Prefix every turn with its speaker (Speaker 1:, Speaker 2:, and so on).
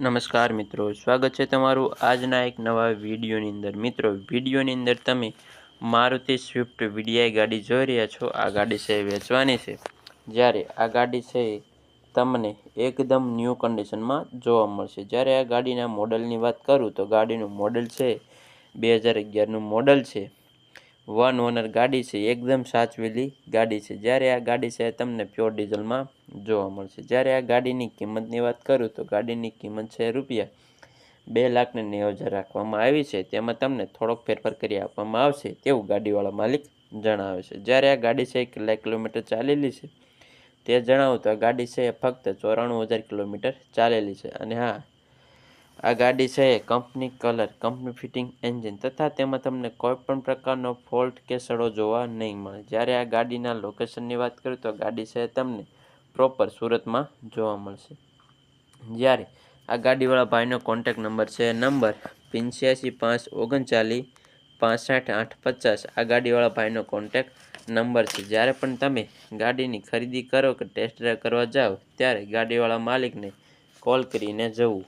Speaker 1: નમસ્કાર મિત્રો, સ્વાગત છે તમારું આજના એક નવા વિડીયોની અંદર. મિત્રો, વિડીયોની અંદર તમે મારુતિ સ્વિફ્ટ વીડીઆઈ ગાડી જોઈ રહ્યા છો. આ ગાડી છે વેચવાની છે. જ્યારે આ ગાડી છે તમને એકદમ ન્યૂ કન્ડિશનમાં જોવા મળશે. જ્યારે આ ગાડીના મોડલની વાત કરું તો ગાડીનું મોડલ છે બે હજાર અગિયારનું મોડલ છે. વન ઓનર ગાડી છે, એકદમ સાચવેલી ગાડી છે. જ્યારે આ ગાડી છે, તમને પ્યોર ડીઝલમાં જોવા મળશે. જ્યારે આ ગાડીની કિંમતની વાત કરું તો ગાડીની કિંમત છે રૂપિયા બે લાખને નેવું હજાર રાખવામાં આવી છે. તેમાં તમને થોડોક ફેરફાર કરી આપવામાં આવશે તેવું ગાડીવાળા માલિક જણાવે છે. જ્યારે આ ગાડી છે કેટલા કિલોમીટર ચાલેલી છે, તે જણાવું તો આ ગાડી છે, ફક્ત ચોરાણું હજાર કિલોમીટર ચાલેલી છે. અને હા આ ગાડી છે company colour, company fitting engine તથા તેમાં તમને કોઈ પણ પ્રકારનો ફોલ્ટ કે સડો જોવા નહીં મળે. જ્યારે આ ગાડીના લોકેશનની વાત કરું તો ગાડી છે તમને પ્રોપર સુરતમાં જોવા મળશે. જ્યારે આ ગાડીવાળા ભાઈનો કોન્ટેક નંબર છે, નંબર પંચ્યાસી પાંચ ઓગણચાલીસ પાસઠ આઠ પચાસ. આ ગાડીવાળા ભાઈનો કોન્ટેક નંબર છે. જ્યારે પણ તમે ગાડીની ખરીદી કરો કે ટેસ્ટ ડ્રાઈવ કરવા જાઓ, ત્યારે ગાડીવાળા માલિકને કોલ કરીને જવું.